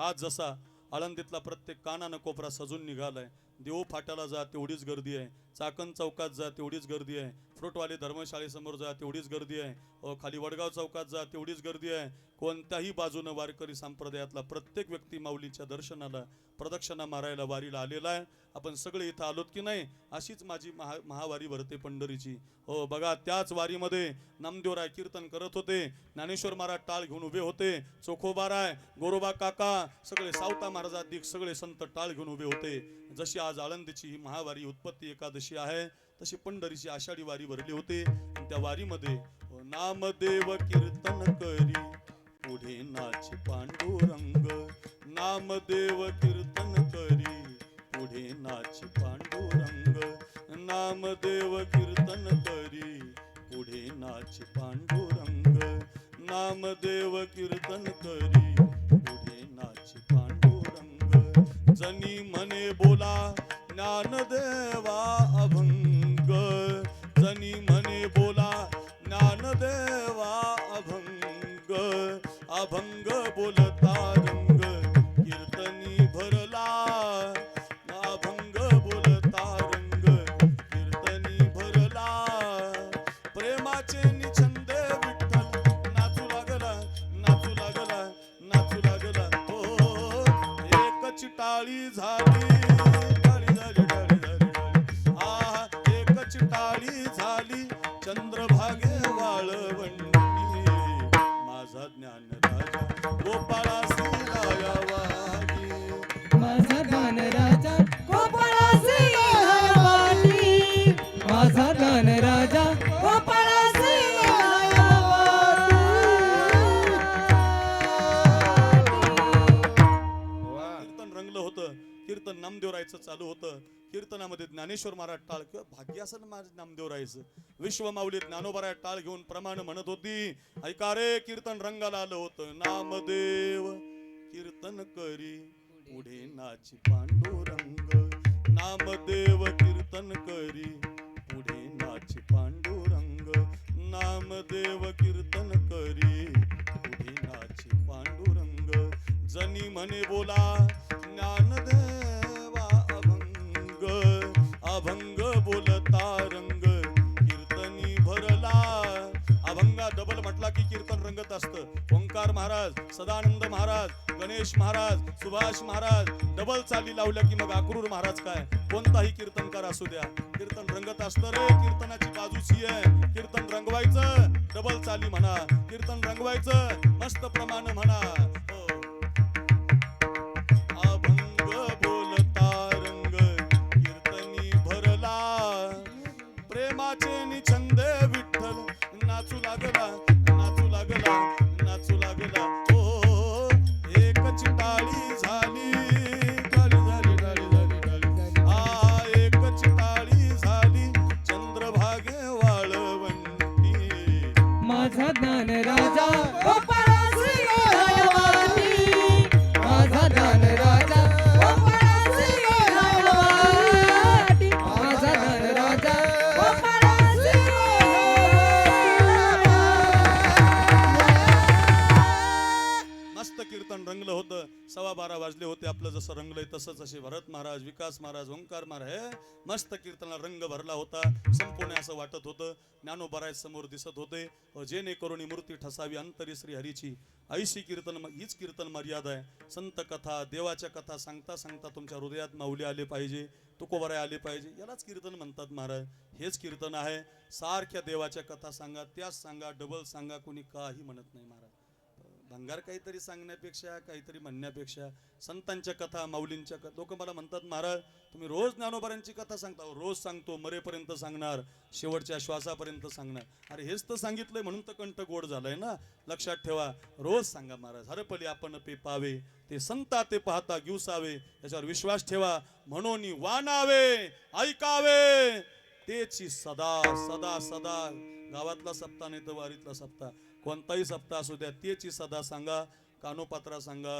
आज जसा आळंदीतला प्रत्येक कानानं कोपरा सजून निघालाय. देऊ फाट्याला जा तेवढीच गर्दी आहे. चाकण चौकात जा तेवढीच गर्दी आहे. फ्रूटवाले धर्मशाळेसमोर जा तेवढीच गर्दी आहे. खाली वडगाव चौकात जा तेवढीच गर्दी आहे. कोणत्याही बाजूनं वारकरी संप्रदायातला प्रत्येक व्यक्ती माऊलीच्या दर्शनाला प्रदक्षिणा मारायला वारीला आलेला आहे. आपण सगळे इथं आलोत की नाही अशीच माझी महा महावारी भरते पंढरीची. हो बघा त्याच वारीमध्ये नामदेवराय कीर्तन करत होते. ज्ञानेश्वर महाराज टाळ घेऊन उभे होते. चोखोबाराय गोरोबा काका सगळे सावता महाराजाधिक सगळे संत टाळ घेऊन उभे होते. जशी आज आळंदीची ही महावारी उत्पत्ती एकादशी आहे तशी पंढरीची आषाढी वारी भरली होती. त्या वारीमध्ये नामदेव कीर्तन करी. पुढे नाच पांडुरंग. नामदेव कीर्तन करी. पुढे नाच पांडुरंग. नामदेव कीर्तन करी. पुढे नाच पांडुरंग. नामदेव कीर्तन करी. पुढे नाच पांडुरंग. जनी मने बोला ज्ञानदेवा अभंग. जनी मने बोला ज्ञानदेव राजा कीर्तनामध्ये ज्ञानेश्वर महाराज टाळ किंवा भाग्यासन महाराज नामदेव राहायचं. विश्वमाऊली ज्ञानोबाराय टाळ घेऊन प्रमाण म्हणत होती. ऐका रे कीर्तन रंगाला आलं होतं. नामदेव कीर्तन करी. पुढे नाची पांडुरंग. नामदेव कीर्तन करी. पुढे नाची पांडुरंग. नामदेव कीर्तन करी. पुढे नाची पांडुरंग. जनी म्हणे बोला ज्ञानदेव बोलता रंग कीर्तनी भरला. अभंगा डबल म्हटला की कीर्तन रंगत असतं. ओंकार महाराज सदानंद महाराज गणेश महाराज सुभाष महाराज डबल चाली लावल्या की मग अक्रूर महाराज काय? कोणताही कीर्तनकार असू द्या. कीर्तन रंगत असतं रे कीर्तनाची बाजूची आहे. कीर्तन रंगवायचं डबल चाली म्हणा. कीर्तन रंगवायचं मस्त प्रमाण म्हणा. लागला नाचू लागला नाचू लागला. ओ एक चिटाळी झा आपलं जसं रंगलंय तसंच असे भरत महाराज विकास महाराज ओंकार महाराज हे मस्त कीर्तनाला रंग भरला होता. संपूर्ण असं वाटत होतं. ज्ञानोबराय समोर दिसत होते. जेणे जेणेकरून मूर्ती ठसावी अंतरी श्री हरीची. ऐशी कीर्तन हीच कीर्तन मर्यादा आहे. संत कथा देवाच्या कथा सांगता सांगता तुमच्या हृदयात माऊली आले पाहिजे तुकोबराय आले पाहिजे. यालाच कीर्तन म्हणतात महाराज. हेच कीर्तन आहे. सारख्या देवाच्या कथा सांगा त्याच सांगा डबल सांगा कोणी काही म्हणत नाही महाराज. भंगार काहीतरी सांगण्यापेक्षा काहीतरी म्हणण्यापेक्षा संतांच्या कथा माऊलींच्या कथा लोक मला म्हणतात महाराज तुम्ही रोज ज्ञानोबारांची कथा सांगता. रोज सांगतो मरेपर्यंत सांगणार शेवटच्या श्वासापर्यंत सांगणार. अरे हेच तर सांगितलंय म्हणून तर कंठ गोड झालंय ना? लक्षात ठेवा रोज सांगा महाराज हरपली आपण पे पावे ते संता ते पाहता गिवसावे त्याच्यावर विश्वास ठेवा म्हणून वानावे ऐकावे. तेची सदा सदा सदा गावातला सप्ताह नाही तर वारीतला सप्ताह. कोणताही सप्ताह असू द्या तेची सदा सांगा कानोपात्रा सांगा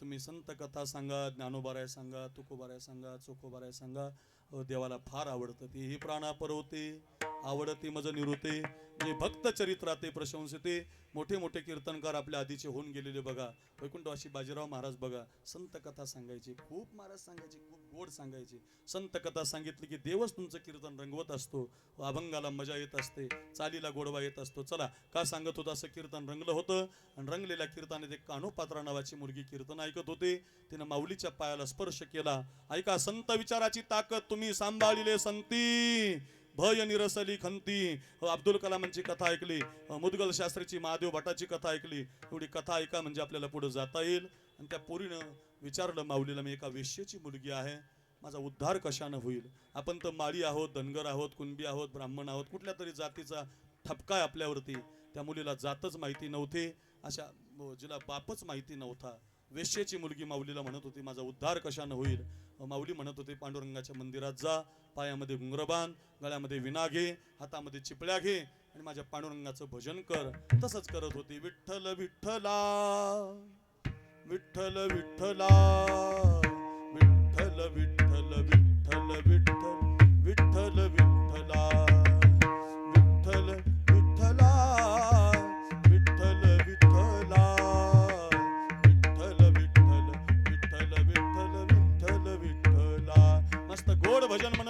तुम्ही संत कथा सांगा ज्ञानोबाराय सांगा तुकोबाराय सांगा चोखोबाराय सांगा. देवाला फार आवडतं. ती ही प्राणा परवते आवडती मज निरुते. जे भक्त चरित्राते प्रशंसते. मोठे मोठे कीर्तनकार आपल्या आधीचे होऊन गेलेले बघा. वैकुंठवाशी बाजीराव महाराज बघा. संत कथा सांगायची. खूप महाराज सांगायचे खूप गोड सांगायचे. संत कथा सांगितली की देवच तुमचं कीर्तन रंगवत असतो. अभंगाला मजा येत असते. चालीला गोडवा येत असतो. चला का सांगत होतं असं कीर्तन रंगलं होतं. आणि रंगलेल्या कीर्तनात एक कानोपात्रा नावाची मुलगी कीर्तन ऐकत होते. तिनं माऊलीच्या पायाला स्पर्श केला. ऐका संत विचाराची ताकद तुम्ही तुम्ही सांभाळिले संती भय निरसली खंती. हो, अब्दुल कलामांची कथा ऐकली. हो, मुदगल शास्त्रीची महादेव भटाची कथा ऐकली. एवढी कथा ऐका म्हणजे आपल्याला पुढे जाता येईल. आणि त्या पोरीनं विचारलं माऊलीला मी एका वेश्येची मुलगी आहे. माझा उद्धार कशानं होईल? आपण तर माळी आहोत धनगर आहोत कुणबी आहोत ब्राह्मण आहोत. कुठल्या तरी जातीचा ठपका आहे आपल्यावरती. त्या मुलीला जातच माहिती नव्हती. अशा हो, जिला बापच माहिती नव्हता. वेश्येची मुलगी माऊलीला म्हणत होती माझा उद्धार कशानं होईल? माऊली म्हणत होते पांडुरंगाच्या मंदिरात जा पायामध्ये घुंगर बांध गळ्यामध्ये विना घे हातामध्ये चिपळ्या घे आणि माझ्या पांडुरंगाचं भजन कर. तसंच करत होती विठ्ठल विठ्ठला. विठ्ठल विठ्ठला. विठ्ठल विठ्ठल विठ्ठल विठ्ठल.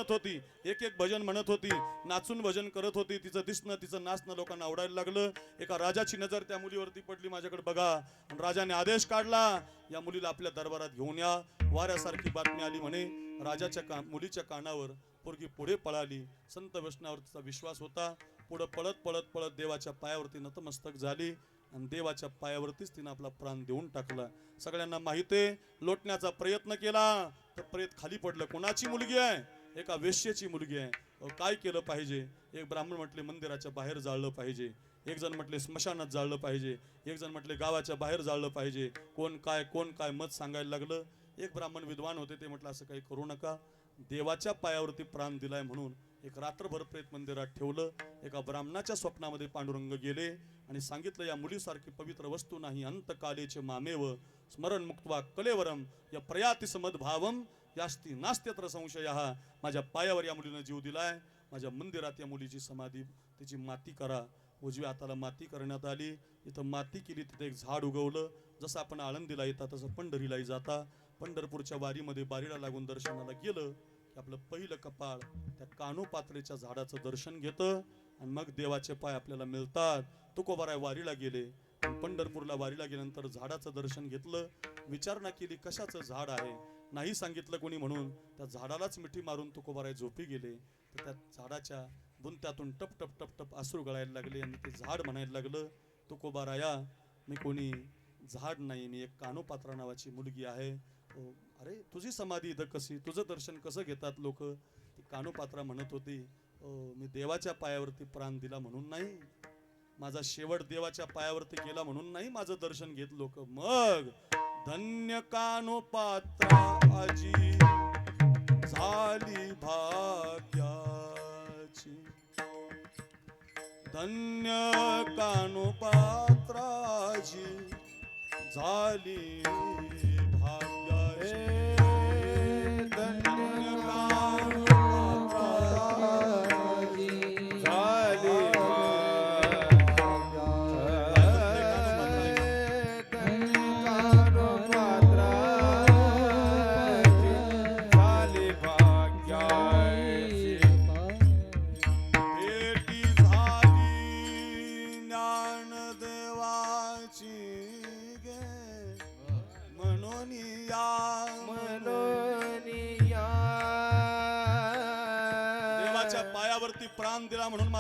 म्हणत होती एक एक भजन म्हणत होती नाचून भजन करत होती तिचं दिसणं तिचं नाचणं लोकांना आवडायला लागलं. एका राजाची नजर त्या मुलीवरती पडली माझ्याकडे बघा. राजाने आदेश काढला या मुलीला आपल्या दरबारात घेऊन या. वाऱ्यासारखी बातमी आली म्हणे. राजाच्या का मुलीच्या कानावर पोरगी पुढे पळाली. संत वैष्णवावर तिचा विश्वास होता. पुढं पळत पळत पळत देवाच्या पायावरती नतमस्तक झाली. आणि देवाच्या पायावरतीच तिनं आपला प्राण देऊन टाकला. सगळ्यांना माहिती लोटण्याचा प्रयत्न केला तर प्रेत खाली पडलं. कोणाची मुलगी आहे? एका वेश्येची मुलगी आहे. काय केलं पाहिजे? एक ब्राह्मण म्हटले मंदिराच्या बाहेर जाळलं पाहिजे. एक जण म्हटले स्मशानात जाळलं पाहिजे. एक जण म्हटले गावाच्या बाहेर जाळलं पाहिजे. कोण काय कोण काय मत सांगायला लागलं? एक ब्राह्मण विद्वान होते ते म्हटलं असं काही करू नका. देवाच्या पायावरती प्राण दिलाय म्हणून एक रात्रभर प्रेत मंदिरात ठेवलं. एका ब्राह्मणाच्या स्वप्नामध्ये पांडुरंग गेले आणि सांगितलं या मुलीसारखी पवित्र वस्तू नाही अंतकालेचे मामेव. स्मरण मुक्त्वा कलेवरम या प्रयाती समदभावम यास्ती नास्त्यत्र संशय हा माझ्या पायावर या मुलीनं जीव दिलाय. माझ्या मंदिरात या मुलीची समाधी तिची माती करा. उजव्या हाताला माती करण्यात आली. इथं माती केली तिथे एक झाड उगवलं. जसं आपण आळंदीला येता तसं पंढरीलाही जाता. पंढरपूरच्या वारीमध्ये बारीला लागून दर्शनाला गेलं की आपलं पहिलं कपाळ त्या कानोपात्रेच्या झाडाचं दर्शन घेतं आणि मग देवाचे पाय आपल्याला मिळतात. तुकोबाराय वारीला गेले. पंढरपूरला वारीला गेल्यानंतर झाडाचं दर्शन घेतलं. विचारणा केली कशाचं झाड आहे? नाही सांगितलं कोणी म्हणून त्या झाडालाच मिठी मारून तुकोबाराय झोपी गेले. तर त्या झाडाच्या बुंत्यातून टप टप टप टप आसरू गळायला लागले आणि ते झाड म्हणायला लागलं तुकोबाराया मी कोणी झाड नाही मी एक कानोपात्रा नावाची मुलगी आहे. अरे तुझी समाधी इथं कशी? तुझं दर्शन कसं घेतात लोक? ती कानोपात्रा म्हणत होती मी देवाच्या पायावरती प्राण दिला म्हणून नाही. माझा शेवट देवाच्या पायावरती गेला म्हणून नाही माझं दर्शन घेत लोक. मग धन्य कानोपात्रा. आजी झाली भाग्याची. धन्य कानोपात्राची झाली भाग्याची.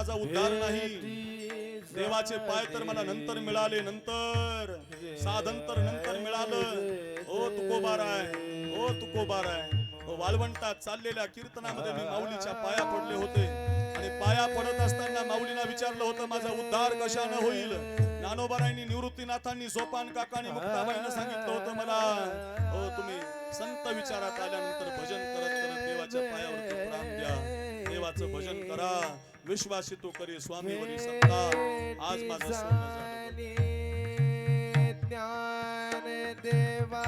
माझा उद्धार नाही. देवाचे पाय तर मला नंतर मिळाले नंतर. साधन तर नंतर मिळालं. ओ तुकोबार आहे ओ तुकोबार आहे ओ वाळवंटात चाललेल्या कीर्तनामध्ये मी माऊलीच्या पाया पडले होते. आणि पाया पडत असताना माऊलीला विचारलं होतं माझा उद्धार कशानं होईल? ज्ञानोबारायांनी निवृत्तीनाथांनी सोपान काकांनी मुक्ताबाईनं सांगितलं होतं मला. हो तुम्ही संत विचारात आल्यानंतर भजन करत करत देवाच्या पायावरती प्राण द्या. देवाचं भजन करा. विश्वासी तो करे स्वामी वरी सत्ता आज माझा ज्ञान देवाची.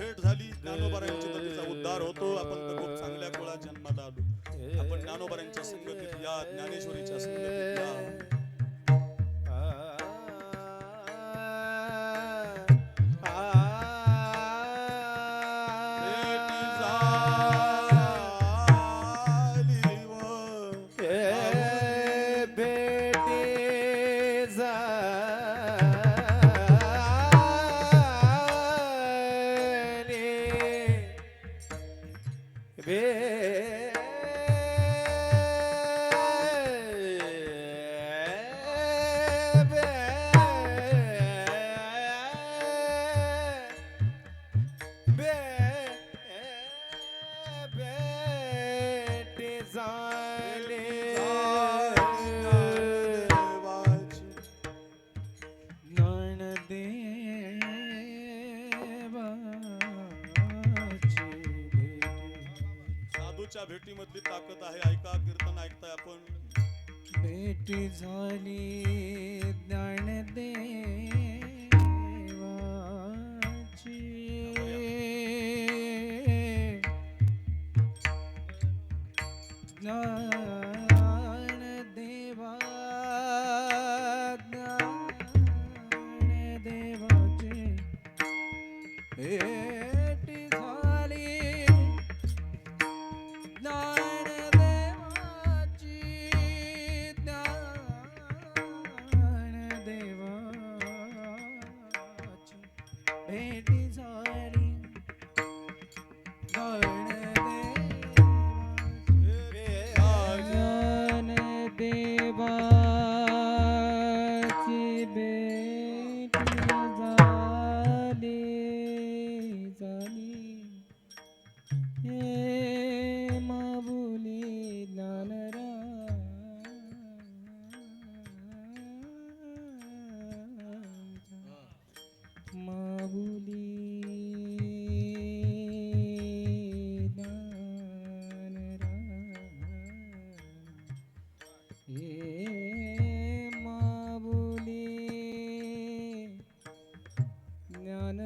भेट झाली. ज्ञानोबारांची नदीचा उद्धार होतो. आपण खूप चांगल्या कुळा जन्माला आलो. आपण ज्ञानोबारांच्या संगतीत या ज्ञानेश्वरीच्या संगतीत कुठली ताकत आहे. ऐका कीर्तन ऐकताय आपण. भेट झाली ज्ञान दे. It is.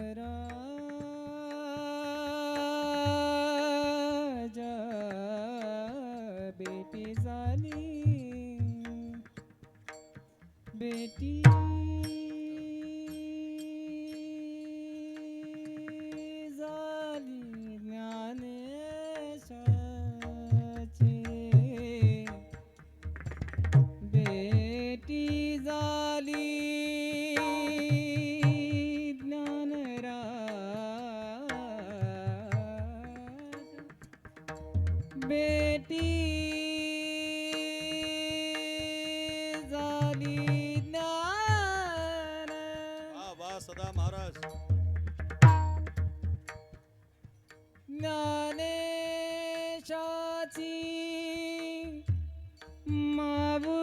मेरा ज्ञानेशाची माव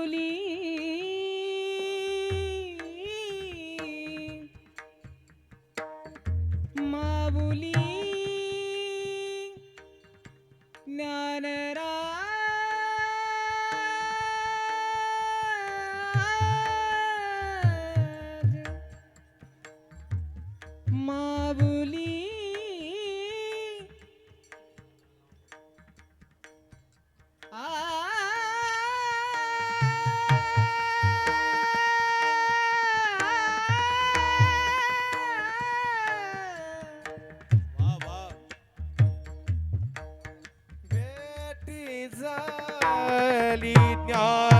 झाली ज्ञान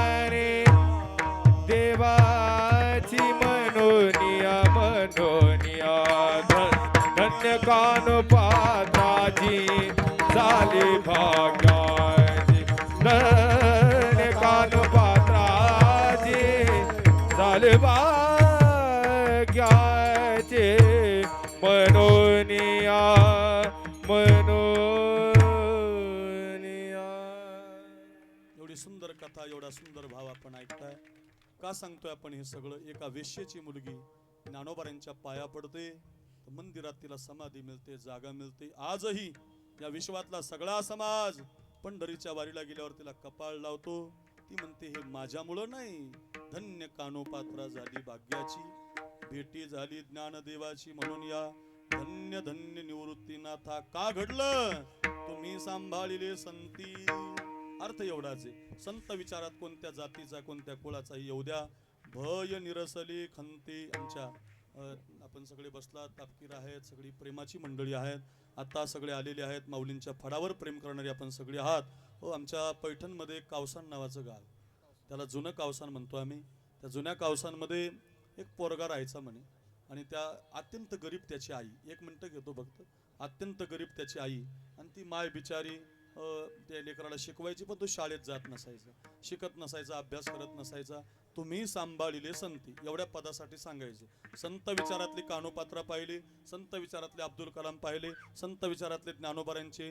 का सांगतोय आपण हे सगळं? एका वेश्येची मुलगी ज्ञानोबारांच्या पाया पडते तर मंदिरात तिला समाधी मिळते जागा मिळते. आजही या विश्वातला सगळा समाज पंढरीच्या वारीला गेल्यावर तिला कपाळ लावतो. ती म्हणते हे माझ्यामुळं नाही. धन्य कानोपात्रा झाली भाग्याची. भेटी झाली ज्ञानदेवाची म्हणून या. धन्य धन्य निवृत्तीनाथा. का घडलं? तुम्ही सांभाळिले संती. अर्थ एवढाच आहे. संत विचारात कोणत्या जातीचा कोणत्या कुळाचाही येऊ द्या. भय निरसली खंती आमच्या. आपण सगळे बसला तापकीर आहेत सगळी प्रेमाची मंडळी आहेत. आता सगळे आलेले आहेत माऊलींच्या फडावर प्रेम करणारे आपण सगळे आहात. हो आमच्या पैठणमध्ये कावसान नावाचं गाव. त्याला जुनं कावसान म्हणतो आम्ही. त्या जुन्या कावसांमध्ये एक पोरगा राहायचा म्हणे. आणि त्या अत्यंत गरीब त्याची आई. एक मिनटं घेतो फक्त. अत्यंत गरीब त्याची आई. आणि ती माय बिचारी त्या लेकराला शिकवायची पण तो शाळेत जात नसायचा. शिकत नसायचा अभ्यास करत नसायचा. तुम्ही सांभाळिले संती एवढ्या पदासाठी सांगायचे. संत विचारातली कानोपात्रा पाहिली संत विचारातले अब्दुल कलाम पाहिले संत विचारातले ज्ञानोबारांचे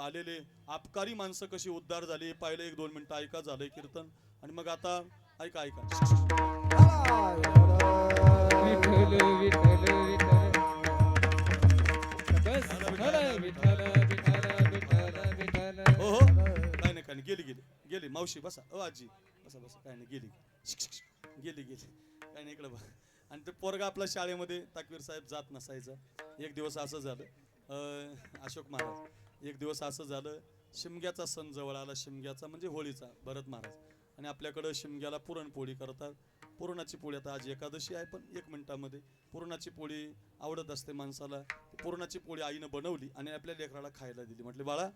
आलेले आपकारी माणसं कशी उद्धार झाली पाहिले एक दोन मिनटं ऐका झालंय कीर्तन. आणि मग आता ऐका ऐका. गेली गेली गेली. मावशी बसा. अ आजी. बसा बसा. काय नाही गेली. शिक, शिक, शिक. गेली गेली. काय नाही इकडं बघा. आणि ते पोरगा आपल्या शाळेमध्ये ताकवीर साहेब जात नसायचा. एक दिवस असं झालं अशोक महाराज. एक दिवस असं झालं शिमग्याचा सण जवळ आला शिमग्याचा म्हणजे होळीचा भरत महाराज. आणि आपल्याकडं शिमग्याला पुरणपोळी करतात. पुरणाची पोळी आता आज एकादशी आहे पण एक मिनिटामध्ये. पुरणाची पोळी आवडत असते माणसाला. पुरणाची पोळी आईनं बनवली आणि आपल्या लेकराला खायला दिली. म्हटले बाळा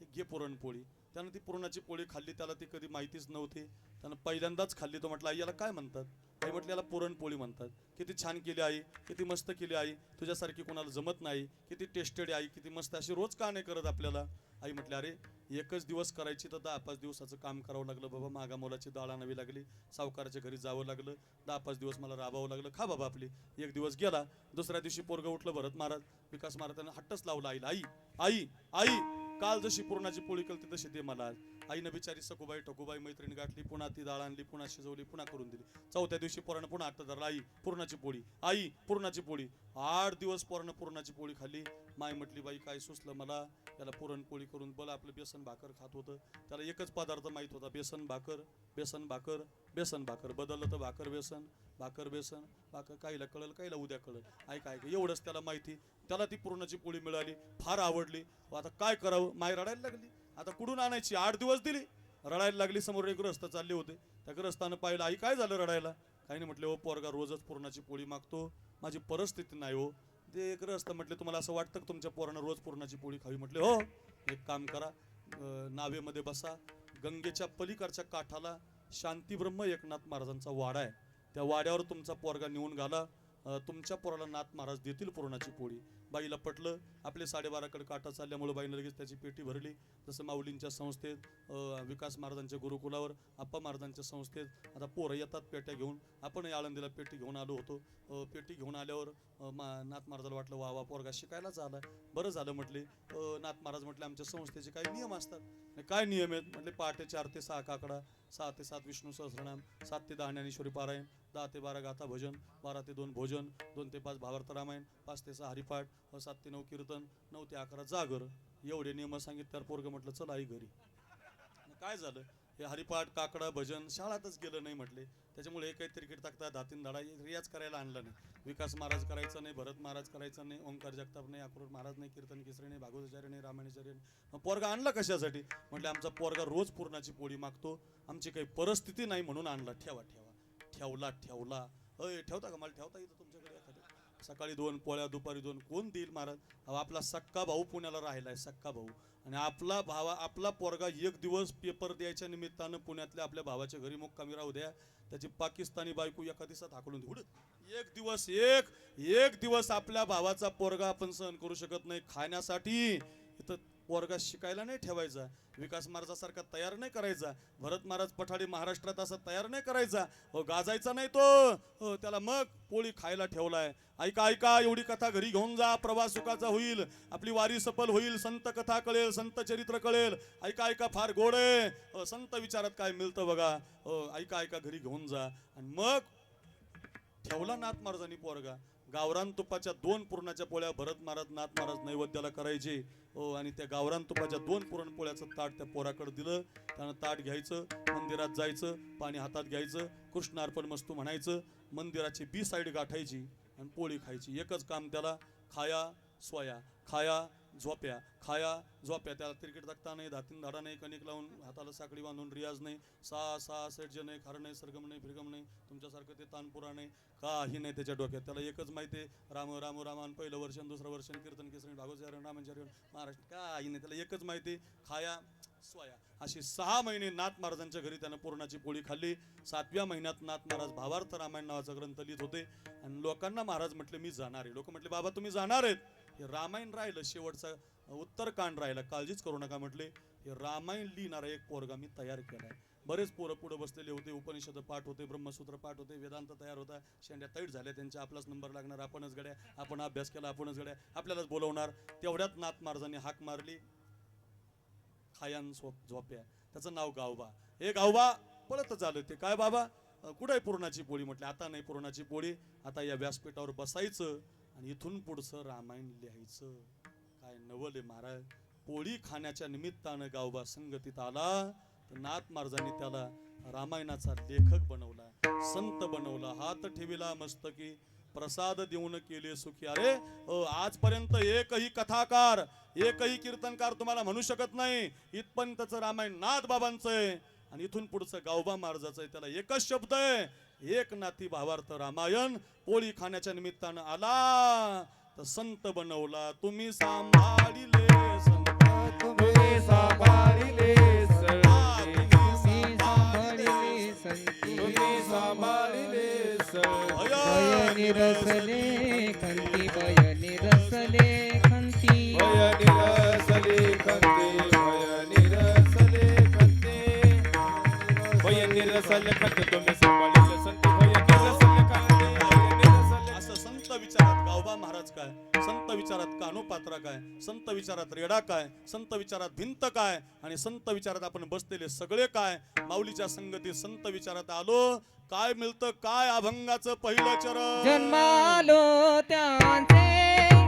हे घे पुरणपोळी. त्यानं ती पुरणाची पोळी खाल्ली त्याला ती कधी माहितीच नव्हती. त्यानं पहिल्यांदाच खाल्ली. तो म्हटलं आई याला काय म्हणतात? आई म्हटलं याला पुरणपोळी म्हणतात. किती छान केली आई किती मस्त केली आई. तुझ्यासारखी कोणाला जमत नाही. किती टेस्टेड आई किती मस्त. अशी रोज का नाही करत आपल्याला? आई म्हटली अरे एकच दिवस करायची तर दहा पाच दिवसाचं काम करावं लागलं बाबा. मागा मोलाची डाळ आणावी लागली. सावकाराच्या घरी जावं लागलं. दहा पाच दिवस मला राबावं लागलं. खा बाबा आपली. एक दिवस गेला. दुसऱ्या दिवशी पोरगं उठलं भरत महाराज. विकास महाराजांना हट्टच लावला आईला. आई आई आई काल जशी पुरणाची पोळी कळते तशी दे मला आईनं बिचारी सखूबाई ठकूबाई मैत्रिणी गाठली पुन्हा ती डाळ आणली पुन्हा शिजवली पुन्हा करून दिली. चौथ्या दिवशी पोरानं पुन्हा हट्ट धरला. आई पूर्णाची पोळी. आई पूर्णाची पोळी. आठ दिवस पोरानं पूर्णाची पोळी खाल्ली. माय म्हटली बाई काय सुचलं मला? त्याला पुरणपोळी करून बल आपलं बेसन भाकर खात होतं. त्याला एकच पदार्थ माहीत होता बेसन भाकर बेसन भाकर बेसन भाकर. बदललं तर भाकर बेसन भाकर बेसन. भाकर काहीला कळलं काहीला उद्या कळलं. ऐका ऐका एवढंच त्याला माहिती. त्याला ती पूर्णाची पोळी मिळाली फार आवडली. आता काय करावं? माय रडायला लागली. आता कुठून आणायची? आठ दिवस दिली. रडायला लागली समोर एक ग्रस्त चालले होते. त्या ग्रस्तानं पाहिलं आई काय झालं रडायला? काही नाही म्हटलं हो पोरगा रोजच पूर्णाची पोळी मागतो. माझी परिस्थिती नाही हो. ते एक रस्ता म्हटले तुम्हाला असं वाटतं तुमच्या पोरानं रोज पूर्णाची पोळी खावी? म्हटले हो. एक काम करा नावेमध्ये बसा. गंगेच्या पलीकडच्या काठाला शांतीब्रह्म एकनाथ महाराजांचा वाडा आहे. त्या वाड्यावर तुमचा पोरगा नेऊन घाला. तुमच्या पोराला नाथ महाराज देतील पूर्णाची पोळी. बाईला पटलं आपले साडेबाराकडे काटा चालल्यामुळे बाईनं लगेच त्याची पेटी भरली. जसं माऊलींच्या संस्थेत विकास महाराजांच्या गुरुकुलावर आप्पा महाराजांच्या संस्थेत आता पोरं येतात पेट्या घेऊन. आपणही आळंदीला पेटी घेऊन आलो होतो. पेटी घेऊन आल्यावर मा नाथ महाराजाला वाटलं वा वा पोरगा शिकायलाच आला. बरं झालं म्हटले. नाथ महाराज म्हटले आमच्या संस्थेचे काही नियम असतात. काय नियम आहेत? म्हटले पहाटे चार ते सहा काकडा सहा ते सात विष्णू सहस्रनाम सात ते दहा ज्ञानेश्वरी पारायण दहा ते बारा गाथा भजन बारा ते दोन भोजन दोन ते पाच भावार्थ रामायण पाच ते सहा हरिपाठ व सात ते नऊ कीर्तन नऊ ते अकरा जागर. एवढे नियम सांगितल्यावर पोरग पोरगं म्हटलं चला आई घरी. काय झालं? हे हरिपाठ काकडा भजन शाळातच गेलं नाही म्हटले. त्याच्यामुळे हे काही क्रिकेट टाकता दातीन धडा रियाज करायला आणला नाही. विकास महाराज करायचा नाही भरत महाराज करायचा नाही ओंकार जगताप नाही अक्रोड महाराज नाही कीर्तन केसरी नाही भागवताचार्य नाही रामायणाचार्य नाही. पोरगा आणला कशासाठी? म्हटले आमचा पोरगा रोज पूर्णाची पोळी मागतो. आमची काही परिस्थिती नाही म्हणून आणला. ठेवा ठेवा. ठेवला ठेवला. अय ठेवता का? मला ठेवता येतं तुमच्याकडे एखादं? सकाळी दोन पोळ्या दुपारी दोन. कोण देईल महाराज? अहो आपला सक्का भाऊ पुण्याला राहिलाय सक्का भाऊ. आणि आपला भावा आपला पोरगा एक दिवस पेपर द्यायच्या निमित्तानं पुण्यातल्या आपल्या भावाच्या घरी मुक्कामी राहू द्या. त्याची पाकिस्तानी बायको एका दिवसात हाकलून देऊ. एक दिवस एक एक दिवस आपल्या भावाचा पोरगा आपण सहन करू शकत नाही. खाण्यासाठी इथं वर्गात शिकायला नाही ठेवायचा. विकास महाराजासारखा तयार नाही करायचा. भरत महाराज पठाडी महाराष्ट्रात असा तयार नाही करायचा. हो गाजायचा नाही तो. हो त्याला मग पोळी खायला ठेवलाय. ऐका ऐका एवढी कथा घरी घेऊन जा. प्रवास सुखाचा होईल. आपली वारी सफल होईल. संत कथा कळेल संत चरित्र कळेल. ऐका ऐका फार गोड आहे. हो, संत विचारात काय मिळतं बघा. हो ऐका ऐका घरी घेऊन जा. आणि मग ठेवला नाथ महाराजांनी पोरगा. गावरान तुपाच्या दोन पुरणाच्या पोळ्या भरत महाराज नाथ महाराज नैवेद्याला करायचे. हो आणि त्या गावरान तुपाच्या दोन पुरणपोळ्याचं ताट त्या पोराकडे दिलं. त्यानं ताट घ्यायचं मंदिरात जायचं पाणी हातात घ्यायचं कृष्ण अर्पण मस्तू म्हणायचं मंदिराची बी साईड गाठायची आणि पोळी खायची. एकच काम त्याला खाया स्वया खाया झोप्या खाया झोप्या. त्याला क्रिकेट दाखता नाही धातीन धाडा नाही कणिक लावून हाताला साखळी बांधून रियाज नाही. सा सा सेट नाही खार नाही सरगम नाही फिरगम नाही. तुमच्यासारखं ते तानपुरा नाही. काही नाही त्याच्या डोक्यात. त्याला एकच माहिती आहे राम राम रामान पहिलं वर्ष दुसरं वर्ष कीर्तन केसरी भागवत रामाचार्य महाराष्ट्र काही नाही. त्याला एकच माहिती आहे, खाया स्वया अशी सहा महिने नाथ महाराजांच्या घरी त्यानं पूर्णाची पोळी खाल्ली. सातव्या महिन्यात नाथ महाराज भावार्थ रामायण नावाचा ग्रंथ लिहित होते. आणि लोकांना महाराज म्हटले मी जाणार आहे. लोक म्हटले बाबा तुम्ही जाणार आहेत. हे रामायण राहिलं शेवटचा उत्तरकांड राहिला. काळजीच करू नका म्हटले. हे रामायण लिहिणारा एक पोरगा मी तयार केलाय. बरेच पोरं पुढे बसलेले होते उपनिषद पाठ होते ब्रह्मसूत्र पाठ होते वेदांत तयार होता. शेंड्या तैट झाल्या त्यांच्या आपलाच नंबर लागणार आपणच गड्या आपण अभ्यास केला आपणच गड्या. आपल्यालाच बोलवणार. तेवढ्यात नाथ महाराजांनी हाक मारली. खायान झोप झोप्या. त्याचं नाव गावबा. हे गावबा पळतच आलं ते. काय बाबा? कुठं आहे पूर्णाची पोळी म्हटलं? आता नाही पुरणाची पोळी. आता या व्यासपीठावर बसायचं. आणि इथून पुढचं रामायण लिहायचं. काय नवले महाराज? पोळी खाण्याच्या निमित्तानं गावबा संगतीत आला. तर नाथ महाराजांनी त्याला रामायणाचा लेखक बनवला संत बनवला हात ठेविला मस्तकी प्रसाद देऊन केले सुखी. अरे आजपर्यंत एकही कथाकार एकही कीर्तनकार तुम्हाला म्हणू शकत नाही इथपर्यंतच रामायण नाथ बाबांचं आहे. आणि इथून पुढचं गावबा महाराजाचं आहे त्याला एकच शब्द आहे एक नाती भावार्थ रामायण पोळी खाण्याच्या निमित्तानं आला. तर संत बनवला तुम्ही सांभाळिले संत. तुम्ही सांभाळिले सांभाळिले निरसले विचारात कानोपात्रा काय? संत विचारात रेडा काय? संत विचारात भिंत काय? आणि संत विचारात आपण बसलेले सगळे काय? माऊलीच्या संगतीत संत विचारात आलो. काय मिळतं? काय अभंगाचं पहिलं चरण? जन्मालो त्यांचे.